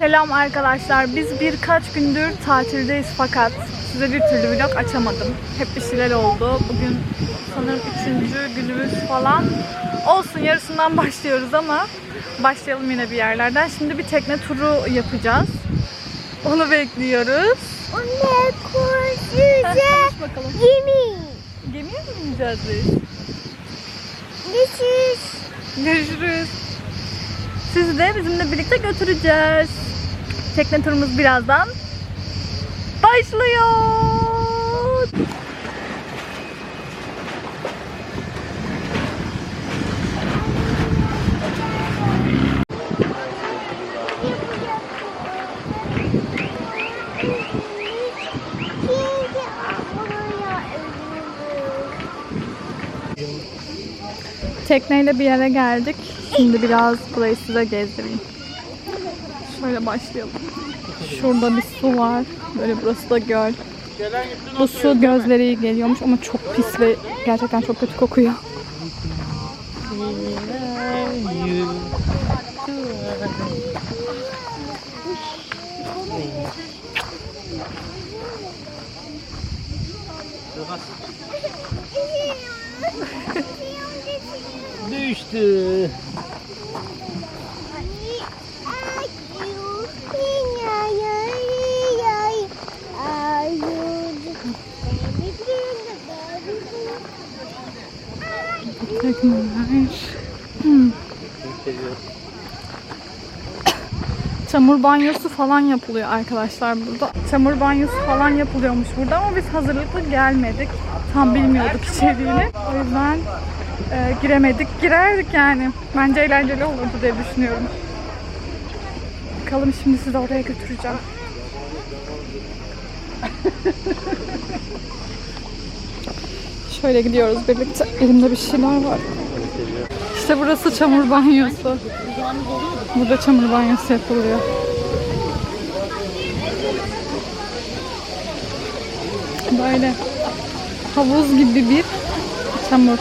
Selam arkadaşlar. Biz birkaç gündür tatildeyiz fakat size bir türlü vlog açamadım. Hep bir şeyler oldu. Bugün sanırım üçüncü günümüz falan. Olsun yarısından başlıyoruz ama başlayalım yine bir yerlerden. Şimdi bir tekne turu yapacağız. Onu bekliyoruz. Anne koşacağız. Konuş bakalım. Yemin. Gemiye mi bineceğiz biz? İs Görüşürüz. Sizi de bizimle birlikte götüreceğiz. Tekne turumuz birazdan başlıyor. Tekneyle bir yere geldik. Şimdi biraz burayı size gezdireyim. Şöyle başlayalım. Şurada bir su var. Böyle burası da göl. Bu su gözleri geliyormuş ama çok pis ve gerçekten çok kötü kokuyor. Düştü. Tekneler. Hmm. Çamur banyosu falan yapılıyor arkadaşlar burada. Çamur banyosu falan yapılıyormuş burada ama biz hazırlıklı gelmedik. Tam bilmiyorduk içeriğini. O yüzden e, giremedik. Girerdik yani. Bence eğlenceli olurdu diye düşünüyorum. Bakalım şimdi sizi oraya götüreceğim. Şöyle gidiyoruz birlikte. Elimde bir şeyler var. İşte burası çamur banyosu. Burada çamur banyosu yapılıyor. Böyle havuz gibi bir çamur.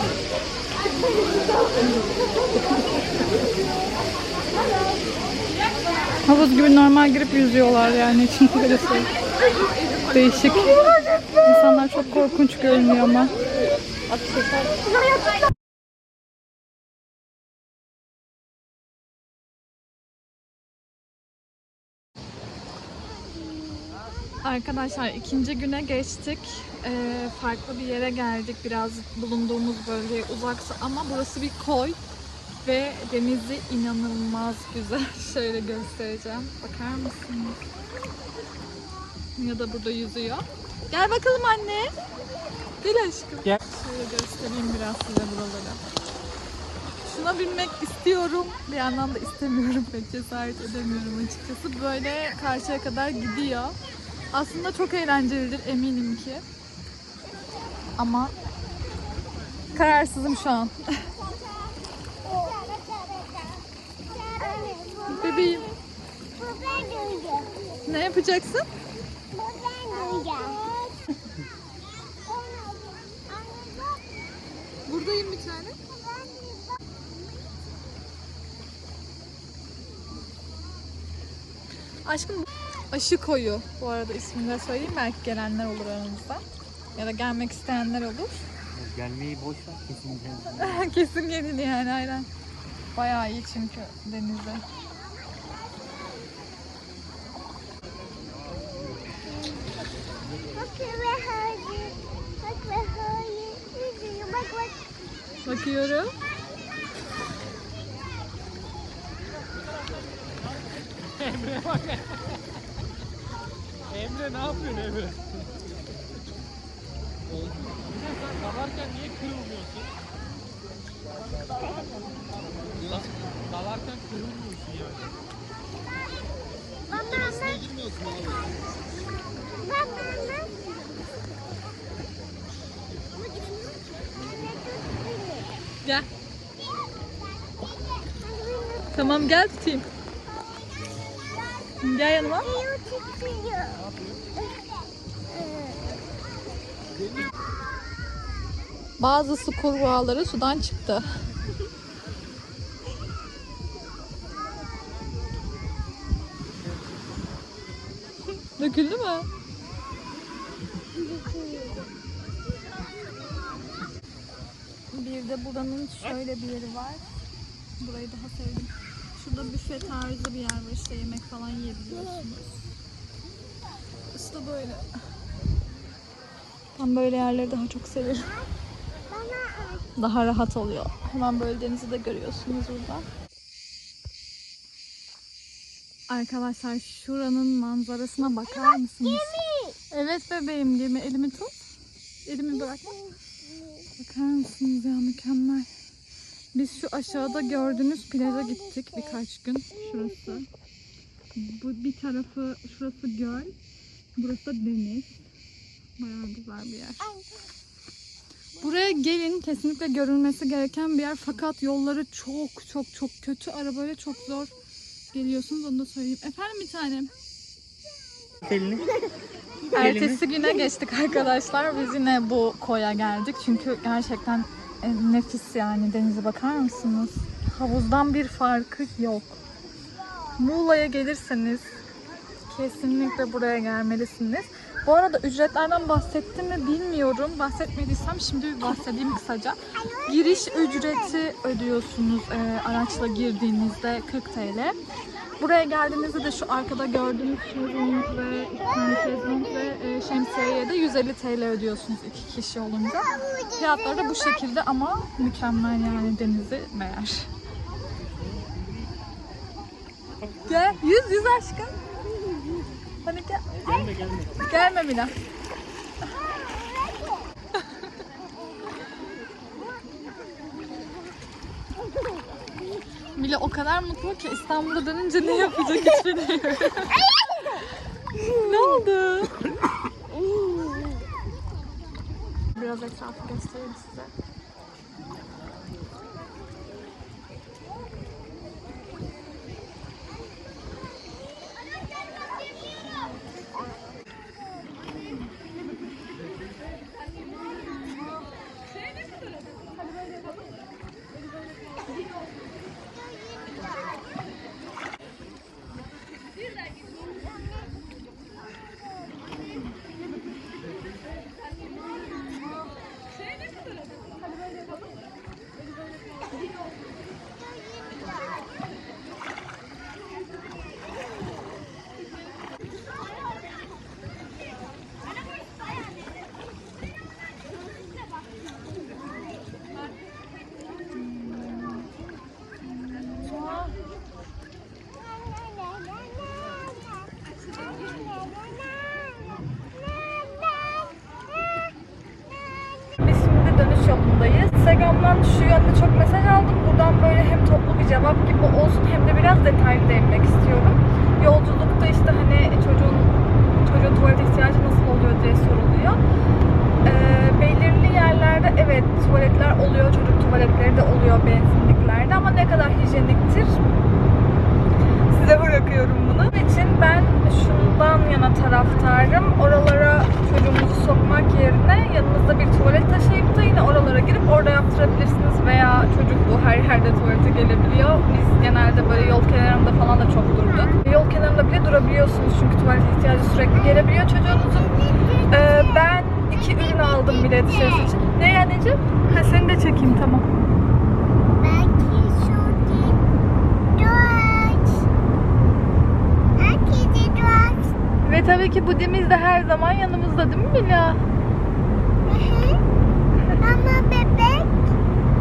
Havuz gibi normal girip yüzüyorlar yani için böylesi. Değişik. İnsanlar çok korkunç görünüyor ama. Arkadaşlar ikinci güne geçtik. Ee, farklı bir yere geldik. Biraz bulunduğumuz bölge uzaksa ama burası bir koy ve denizi inanılmaz güzel. Şöyle göstereceğim. Bakar mısınız? Ya da burada yüzüyor. Gel bakalım anne. Gel aşkım. Gel. Şöyle göstereyim biraz size buraları. Şuna binmek istiyorum. Bir yandan da istemiyorum. Pek cesaret edemiyorum açıkçası. Böyle karşıya kadar gidiyor. Aslında çok eğlencelidir eminim ki. Ama kararsızım şu an. Bebeğim ne yapacaksın? Buradayım bir tane. Aşkım aşı koyu. Bu arada ismini de söyleyeyim. Belki gelenler olur aramızda. Ya da gelmek isteyenler olur. Gelmeyi boş ver kesin gelmeyi. Kesin gelir yani aynen. Bayağı iyi çünkü denize. Bakıyorum. Emre ne yapıyorsun Emre? Sen dalarken niye kırılmıyorsun? Da- Dalarken kırılmıyorsun yani. Gel. Tamam gel tutayım. Gel yanıma. Bazı su kurbağaları sudan çıktı. Döküldü mü? De buranın şöyle bir yeri var. Burayı daha sevdim. Şurada büfe tarzı bir yer var işte yemek falan yiyebiliyorsunuz. İşte böyle. Ben böyle yerleri daha çok severim. Daha rahat oluyor. Hemen böyle denizi de görüyorsunuz burada. Arkadaşlar şuranın manzarasına bakar mısınız? Evet bebeğim gemi. Elimi tut. Elimi bırak. Bakar mısınız ya mükemmel. Biz şu aşağıda gördüğünüz plaja gittik birkaç gün. Şurası. Bu bir tarafı şurası göl. Burası da deniz. Bayağı güzel bir yer. Buraya gelin kesinlikle görülmesi gereken bir yer fakat yolları çok çok çok kötü. Arabayla çok zor geliyorsunuz onu da söyleyeyim. Efendim bir tanem. Elini. Ertesi güne geçtik arkadaşlar. Biz yine bu koya geldik. Çünkü gerçekten e, nefis yani denize bakar mısınız? Havuzdan bir farkı yok. Muğla'ya gelirseniz kesinlikle buraya gelmelisiniz. Bu arada ücretlerden bahsettim mi bilmiyorum. Bahsetmediysem şimdi bahsedeyim kısaca. Giriş ücreti ödüyorsunuz e, araçla girdiğinizde 40 TL. Buraya geldiğinizde de şu arkada gördüğünüz şezlong ve e, şemsiyeye de 150 TL ödüyorsunuz iki kişi olunca. Fiyatları da bu şekilde ama mükemmel yani denizi meğer. Gel yüz yüz aşkım. Hadi gel. Gelme gelme. Gelme Mila. Mila o kadar mutlu ki İstanbul'a dönünce ne yapacak hiç bilmiyorum. ne oldu? Biraz etrafı göstereyim size. Biz şimdi dönüş yolundayız. Instagram'dan şu yönde çok mesaj aldım. Buradan böyle hem toplu bir cevap gibi olsun hem de biraz detaylı değinmek istiyorum. Yolculukta işte hani çocuğun çocuğun tuvalet ihtiyacı nasıl oluyor diye soruluyor. Ee, belirli yerlerde evet tuvaletler oluyor, çocuk tuvaletleri de oluyor benzinliklerde ama ne kadar hijyeniktir size bırakıyorum bunu. Bunun için ben şundan yana taraftarım. Oralara sokmak yerine yanınızda bir tuvalet taşıyıp da yine oralara girip orada yaptırabilirsiniz veya çocuk bu her yerde tuvalete gelebiliyor. Biz genelde böyle yol kenarında falan da çok durduk. Yol kenarında bile durabiliyorsunuz çünkü tuvalet ihtiyacı sürekli gelebiliyor çocuğunuzun. Ee, ben iki ürün aldım bile dışarısı için. Ne anneciğim? Ha seni de çekeyim tamam. Belki şu değil. Dört. Belki de dört. Ve tabii ki budimiz de her zaman yanımızda değil mi Mila? Ama bebek.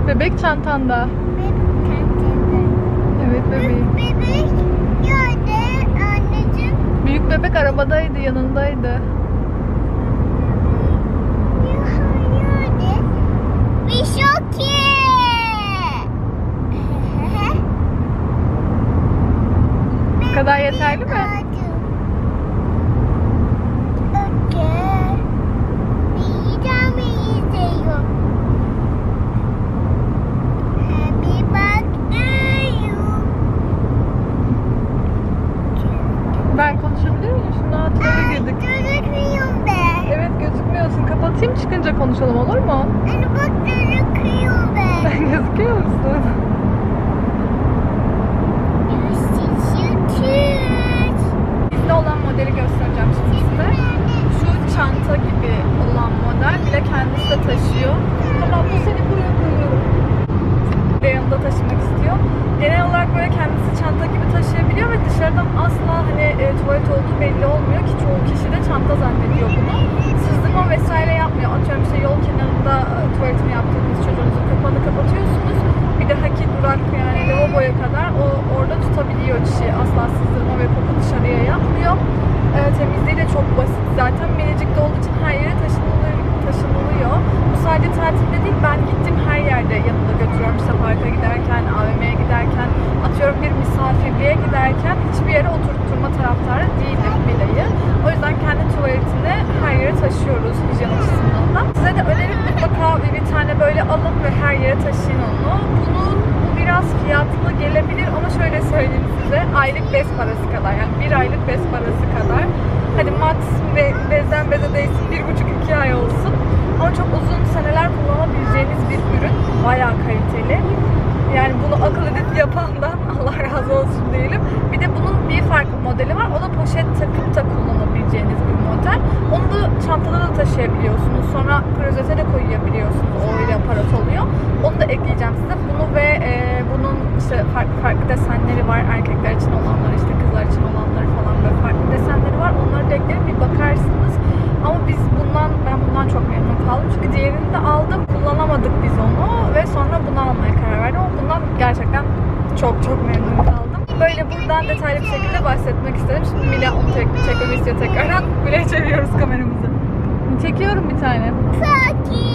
Bebek çantanda. Bebek kendinde. Evet bebeğim. Bebek yerde anneciğim. Büyük bebek arabadaydı, yanındaydı. Yerde. Bir şoki. Bu kadar yeterli mi? Dışarıdan asla hani e, tuvalet olduğu belli olmuyor ki çoğu kişi de çanta zannediyor bunu. Sızdırma vesaire yapmıyor. Atıyorum işte yol kenarında e, tuvaletini yaptığınız çocuğunuzun kapağını kapatıyorsunuz. Bir de haki durak yani lavaboya kadar o orada tutabiliyor kişi. Asla sızdırma ve koku dışarıya yapmıyor. E, temizliği de çok basit. Zaten minicikte olduğu için her yere taşınılıyor. taşınılıyor. Bu sadece tatilde değil ben gittim her yerde yanımda götürüyorum. İşte parka giderken, AVM'ye giderken hiçbir yere oturtturma taraftarı değilim Mila'yı. O yüzden kendi tuvaletini her yere taşıyoruz hijyen açısından da. Size de önerim mutlaka bir, tane böyle alın ve her yere taşıyın onu. Bunun bu biraz fiyatlı gelebilir ama şöyle söyleyeyim size. Aylık bez parası kadar yani bir aylık bez parası kadar. Hadi max ve bezden beze değsin bir buçuk iki ay olsun. Ama çok uzun seneler kullanabileceğiniz bir ürün. Bayağı kaliteli. Yani bunu akıl edip yapandan Allah razı olsun diyelim. Bir de bunun bir farklı modeli var. O da poşet takıp da kullanabileceğiniz bir model. Onu da çantada da taşıyabiliyorsunuz. Sonra klozete de koyabiliyorsunuz. O öyle aparat oluyor. Onu da ekleyeceğim size. Bunu ve e, bunun işte farklı farklı desenleri var. Erkekler için olanlar, işte kızlar için olanları falan böyle farklı desenleri var. Onları da eklerim bir bakarsınız. Ama biz bundan, ben bundan çok memnun kaldım. Çünkü diğerini de aldım. Kullanamadık biz onu ve sonra bunu almaya karar verdim. Ama bundan gerçekten çok çok memnun kaldım. Böyle buradan detaylı bir şekilde bahsetmek istedim. Şimdi Mila onu çek, çekmemi istiyor tekrardan. Mila'ya çeviriyoruz kameramızı. Çekiyorum bir tane. Paki.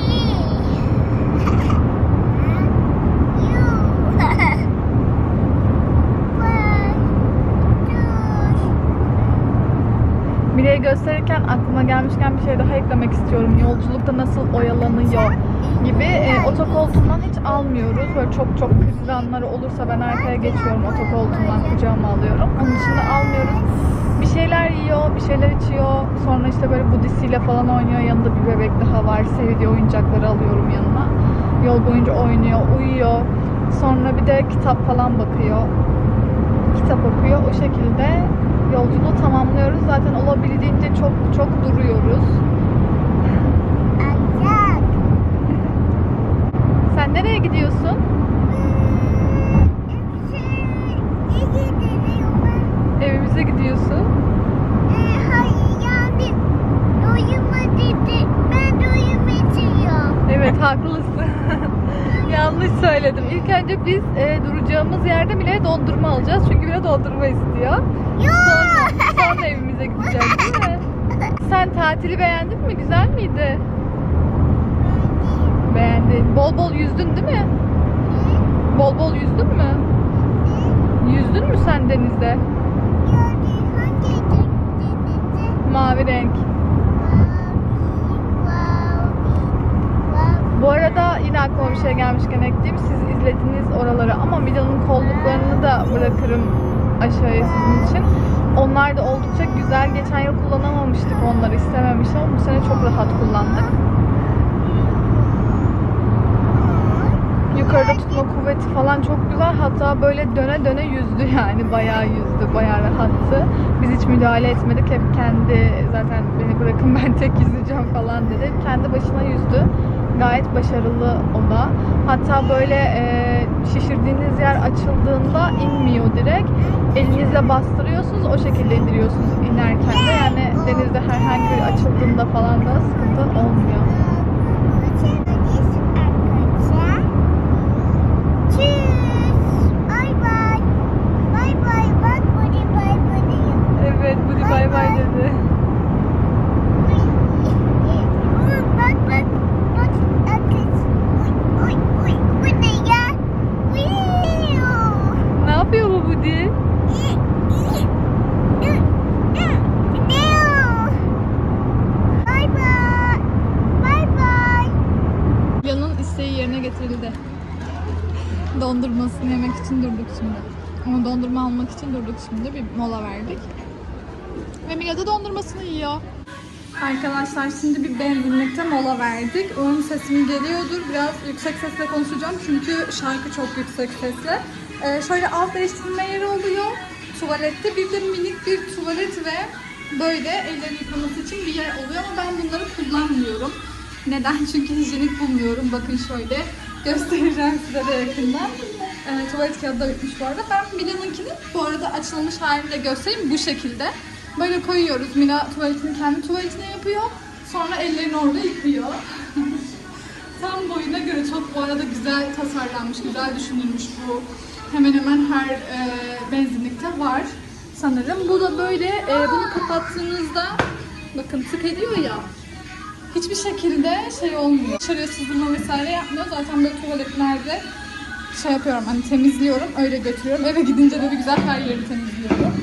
Mila'ya gösterirken aklıma gelmişken bir şey daha eklemek istiyorum. Yolculukta nasıl oyalanıyor gibi. E, otokoltuğundan hiç almıyoruz. Böyle çok çok kriz anları olursa ben arkaya geçiyorum. Otokoltuğundan kucağıma alıyorum. Onun dışında almıyoruz. Bir şeyler yiyor, bir şeyler içiyor. Sonra işte böyle budisiyle falan oynuyor. Yanında bir bebek daha var. Sevdiği oyuncakları alıyorum yanına. Yol boyunca oynuyor, uyuyor. Sonra bir de kitap falan bakıyor. Kitap okuyor. O şekilde yolculuğu tamamlıyoruz. Zaten olabildiğince çok çok duruyoruz. Sen nereye gidiyorsun? Evimize gidiyorsun. Evet haklısın. Yanlış söyledim. İlk önce biz e, duracağımız yerde bile dondurma alacağız. Çünkü bile dondurma istiyor. Sonra, sonra evimize gideceğiz değil mi? Sen tatili beğendin mi? Güzel miydi? Beğendin. Bol bol yüzdün değil mi? Bol bol yüzdün mü? Yüzdün mü sen denizde? Mavi renk. Bu arada yine aklıma bir şey gelmişken ekleyeyim. Siz izlediniz oraları ama Mila'nın kolluklarını da bırakırım aşağıya sizin için. Onlar da oldukça güzel. Geçen yıl kullanamamıştık onları istememiştim ama bu sene çok rahat kullandık. Yukarıda tutma kuvveti falan çok güzel. Hatta böyle döne döne yüzdü yani. Bayağı yüzdü. Bayağı rahattı. Biz hiç müdahale etmedik. Hep kendi zaten beni bırakın ben tek yüzeceğim falan dedi. Kendi başına yüzdü. Gayet başarılı o da. Hatta böyle e, şişirdiğiniz yer açıldığında inmiyor direkt. Elinizle bastırıyorsunuz. O şekilde indiriyorsunuz inerken de. Yani denizde herhangi bir açıldığında falan da sıkıntı olmuyor. Evet, Budi bay bay dedi. Bak bak bak akış. Uy uy bu ne ya? Ne yapıyor bu Budi? Bye bye. Bye bye. Yanın isteği yerine getirildi. Dondurmasını yemek için durduk şimdi. Ama dondurma almak için durduk şimdi. Bir mola verdik. Ve Mila da dondurmasını yiyor. Arkadaşlar şimdi bir benzinlikte mola verdik. Umarım sesim geliyordur. Biraz yüksek sesle konuşacağım çünkü şarkı çok yüksek sesle. Ee, şöyle alt değiştirme yeri oluyor. Tuvalette bir de minik bir tuvalet ve böyle elleri yıkaması için bir yer oluyor ama ben bunları kullanmıyorum. Neden? Çünkü hijyenik bulmuyorum. Bakın şöyle göstereceğim size de yakından. Ee, tuvalet kağıdı da bitmiş bu arada. Ben Mila'nınkini bu arada açılmış halini de göstereyim bu şekilde. Böyle koyuyoruz. Mila tuvaletini kendi tuvaletine yapıyor. Sonra ellerini orada yıkıyor. Tam boyuna göre çok bu arada güzel tasarlanmış, güzel düşünülmüş bu. Hemen hemen her e, benzinlikte var sanırım. Bu da böyle e, bunu kapattığınızda bakın tık ediyor ya. Hiçbir şekilde şey olmuyor. Dışarıya sızdırma vesaire yapmıyor. Zaten böyle tuvaletlerde şey yapıyorum hani temizliyorum öyle götürüyorum. Eve gidince de bir güzel her yeri temizliyorum.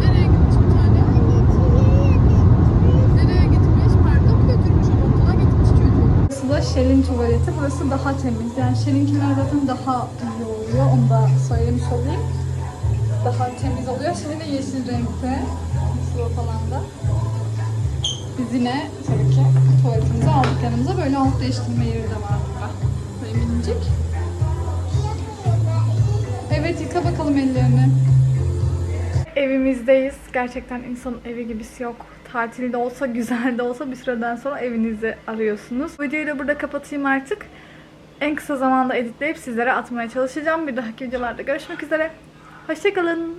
Nereye gitmiş bir tane? Nereye gitmiş? Parka mı götürmüş ama okula gitmiş çocuk. Burası da Shell'in tuvaleti. Burası daha temiz. Yani Shell'inkiler zaten daha iyi oluyor. Onu da söylemiş olayım. Daha temiz oluyor. Shell'in de yeşil renkte. Musluğu falan da. Biz yine tabii ki tuvaletimizi aldık yanımıza. Böyle alt değiştirme yeri de var burada. Böyle minicik. Evet yıka bakalım ellerini. Evimizdeyiz. Gerçekten insanın evi gibisi yok. Tatilde olsa, güzel de olsa bir süreden sonra evinizi arıyorsunuz. Videoyu da burada kapatayım artık. En kısa zamanda editleyip sizlere atmaya çalışacağım. Bir dahaki videolarda görüşmek üzere. Hoşçakalın.